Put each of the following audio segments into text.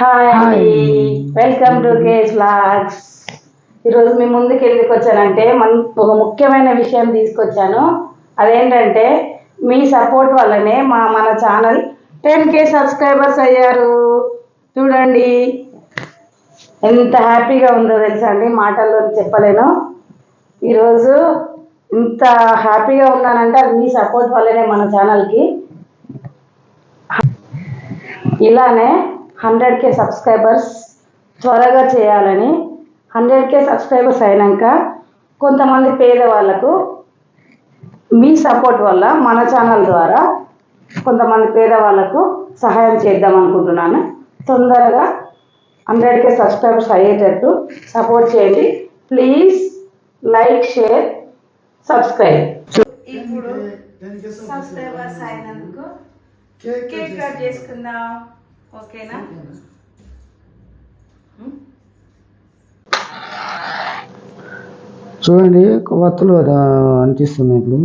Hi welcome to K's vlogs ఈరోజు మీ ముందుకు ఎందుకు వచ్చానంటే మన ఒక ముఖ్యమైన విషయం తీసుకొచ్చాను. అదేంటంటే మీ సపోర్ట్ వల్లనే మా మన ఛానల్ టెన్ కే సబ్స్క్రైబర్స్ అయ్యారు. చూడండి. ఎంత హ్యాపీగా ఉందో తెలుసా అండి? మాటల్లో చెప్పలేను. ఈరోజు ఇంత హ్యాపీగా ఉన్నానంటే అది మీ సపోర్ట్ వల్లనే మన ఛానల్కి. ఇలానే హండ్రెడ్ కే సబ్స్క్రైబర్స్ త్వరగా చేయాలని హండ్రెడ్ కే సబ్స్క్రైబర్స్ అయినాక కొంతమంది పేదవాళ్ళకు మీ సపోర్ట్ వల్ల మన ఛానల్ ద్వారా కొంతమంది పేదవాళ్ళకు సహాయం చేద్దాం అనుకుంటున్నాను. తొందరగా హండ్రెడ్ కే సబ్స్క్రైబర్స్ అయ్యేటట్టు సపోర్ట్ చేయండి. Please like share subscribe. ఇప్పుడు సబ్స్క్రైబర్స్ అయినందుకు కేక్ కట్ చేసుకుందాం. ఓకేనా? చూడండి వత్తులు అనిపిస్తున్నాయి ఇప్పుడు.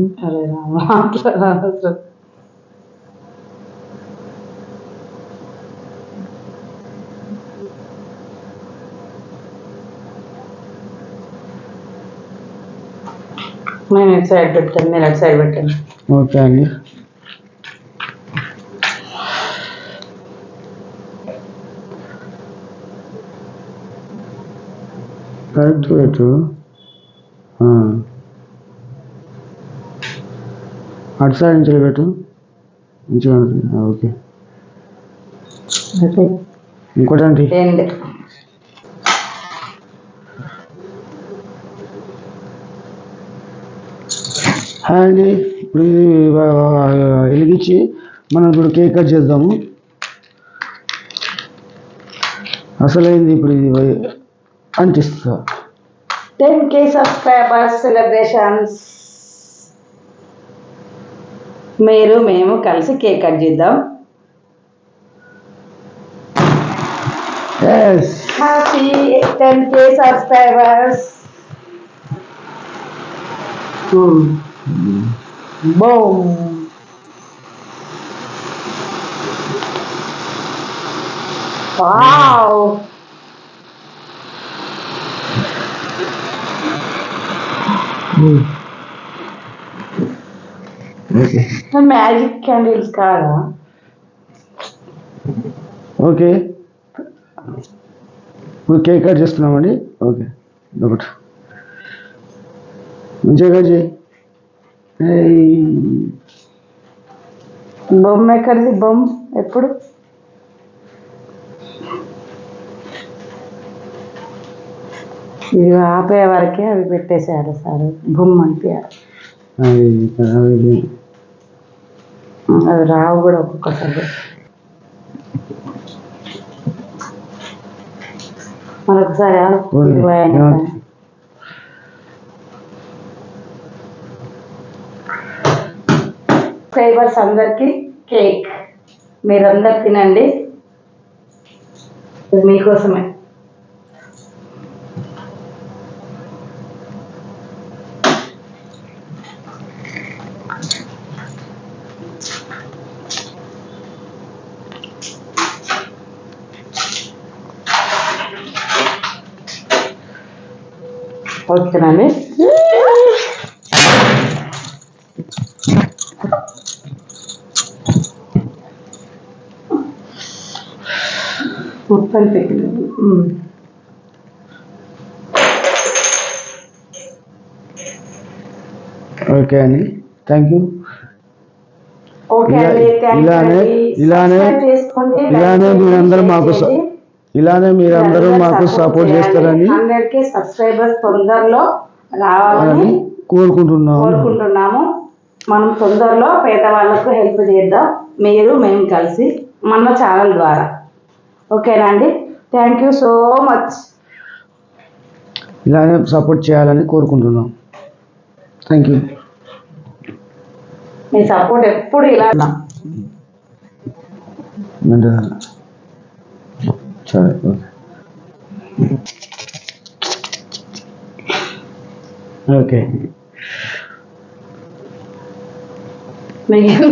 నేను ఇటు సైడ్ పెట్టాను మీరు అటు సైడ్ పెట్టండి. ఓకే అండి. కరెక్ట్ ఆ. అటు సైడ్ నుంచి పెట్టు. మంచిగా ఓకే. ఇంకోటి ఏంటి? ఏంటి హాయ్ అండి. ఇప్పుడు ఇది వెలిగించి మనం ఇప్పుడు కేక్ కట్ చేద్దాము. అసలైంది ఇప్పుడు ఇది అంటిస్తా టెన్ కే సబ్స్క్రైబర్స్ సెలబ్రేషన్స్ మీరు మేము కలిసి కేక్ కట్ చేద్దాం yes happy ten K subscribers boom wow magic candles కాదా ఓకే ఇప్పుడు కేక్ కట్ చేస్తున్నామండి ఓకే ఒకటి మంచిగా కట్ చేయి. బొమ్మ ఎక్కడిది బొమ్మ ఎప్పుడు ఇది ఆపే వరకే అవి పెట్టేశారు సార్. బొమ్మ అది అవి రావు కూడా ఒక్కొక్కసారి. మరొకసారి. సబ్స్క్రైబర్స్ అందరికి కేక్. మీరందరు తినండి. మీకోసమే. ఓకేనండి మొత్తం పెట్టింది ఓకే అండి థ్యాంక్ యూ ఓకే ఇలా- అండి థ్యాంక్ యూ ఇలానే- అండి. ఇలానే- సబ్స్క్రైబ్ చేసుకోండి, లైక్ ఇలానే చేయండి, మీరందరూ షేర్ మాకు స- చేయండి. ఇలానే మీరందరూ మాకు సపోర్ట్ చేస్తారని హండ్రెడ్ కే సబ్స్క్రైబర్స్ తొందరలో రావాలని కోరుకుంటున్నాము. కోరుకుంటున్నాము. మనం తొందరలో పేదవాళ్ళకు హెల్ప్ చేద్దాం. మీరు మేము కలిసి మన ఛానల్ ద్వారా. ఓకేనా అండి? థ్యాంక్ యూ సో మచ్ ఇలానే సపోర్ట్ చేయాలని కోరుకుంటున్నాం. థ్యాంక్ యూ మీ సపోర్ట్ ఎప్పుడు ఇలా అంటే సరే ఓకే ఓకే మీకు